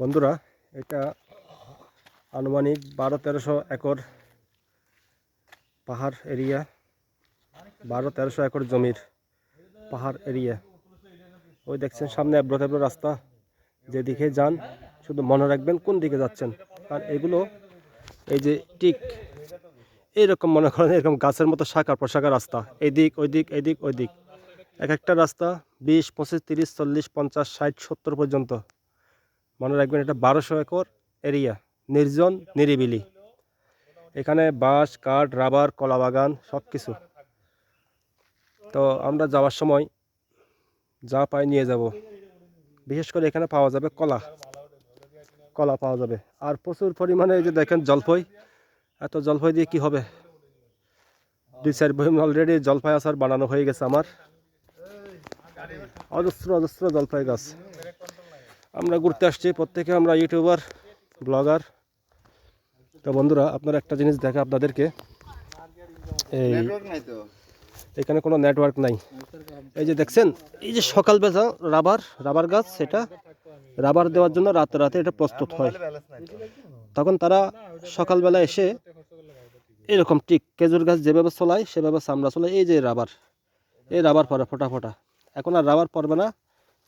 বন্ধুরা, এটা আনুমানিক বারো তেরোশো একর পাহাড় এরিয়া। বারো তেরোশো একর জমির পাহাড় এরিয়া। ওই দেখছেন সামনে এবড়ো তেবড়ো রাস্তা। যেদিকে যান, শুধু মনে রাখবেন কোন দিকে যাচ্ছেন। আর এগুলো এই যে টিক এইরকম মনে করেন এরকম গাছের মতো শাখা প্রশাখা রাস্তা। এদিক ওই দিক এদিক ওই দিক এক একটা রাস্তা বিশ, পঁচিশ, তিরিশ, চল্লিশ, পঞ্চাশ, ষাট, সত্তর পর্যন্ত। মনে রাখবেন এটা বারোশো একর এরিয়া, নির্জন, নিরিবিলি। এখানে বাঁশ, কাঠ, রাবার, কলা বাগান সব কিছু তো আমরা যাওয়ার সময় যা পাই নিয়ে যাব। বিশেষ করে এখানে পাওয়া যাবে কলা। কলা পাওয়া যাবে। আর প্রচুর পরিমাণে যে দেখেন জলফই এত জলফই দিয়ে কি হবে? দুই চার বহিম অলরেডি জলফাই আচার বানানো হয়ে গেছে আমার। অজস্র অজস্র জলফাই গাছ। আমরা ঘুরতে আসছি প্রত্যেকে আমরা ইউটিউবার ব্লগার। তো বন্ধুরা আপনারা একটা জিনিস দেখা আপনাদেরকে। এই তো। এখানে কোনো নেটওয়ার্ক নাই। এই যে দেখছেন এই যে সকালবেলা রাবার রাবার গাছ সেটা রাবার দেওয়ার জন্য রাতে রাতে এটা প্রস্তুত হয়। তখন তারা সকালবেলা এসে এরকম টিক খেজুর গাছ যেভাবে চলায় সেভাবে চামড়া চলায় এই যে রাবার, এই রাবার পরে ফোটা ফোটা। এখন আর রাবার পড়বে না,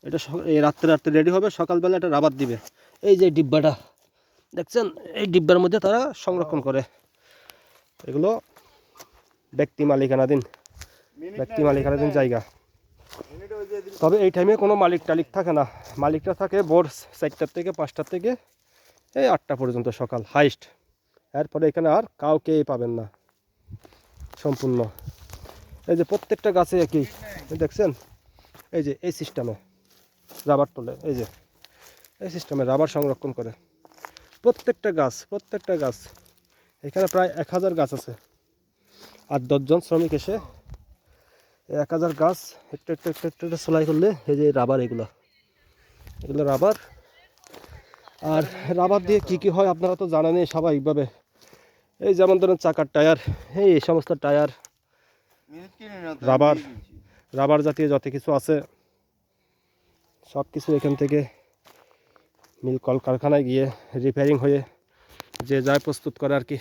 এটা এই রাত্রে রাত্রে রেডি হবে, সকালবেলা এটা রাবার দিবে। এই যে ডিব্বাটা, দেখছেন? এই ডিব্বার মধ্যে তারা সংরক্ষণ করে। এগুলো ব্যক্তি মালিকানাধীন ব্যক্তি মালিকানাধীন জায়গা। তবে এই টাইমে কোনো মালিক টালিক থাকে না। মালিকটা থাকে ভোর চারটার থেকে পাঁচটার থেকে এই আটটা পর্যন্ত সকাল হাইস্ট এরপরে এখানে আর কাউকে পাবেন না, সম্পূর্ণ। এই যে প্রত্যেকটা গাছে একই দেখছেন? এই যে এই সিস্টেমে রাবার তোলে, এই যে, এই সিস্টেমে রাবার সংরক্ষণ করে। প্রত্যেকটা গাছ প্রত্যেকটা গাছ, এখানে প্রায় এক হাজার গাছ আছে। আর দশজন শ্রমিক এসে এক হাজার গাছ একটু একটু একটু একটু একটু সেলাই করলে এই যে রাবার এগুলো এগুলো রাবার আর রাবার দিয়ে কি কি হয় আপনারা তো জানেনই স্বাভাবিকভাবে এই যেমন ধরেন চাকার টায়ার, এই এই সমস্ত টায়ার, রাবার। রাবার জাতীয় যত কিছু আছে, সব কিছু এখান থেকে মিল কল কারখানায় গিয়ে রিপেয়ারিং হয়ে যে যায় প্রস্তুত করে আর কি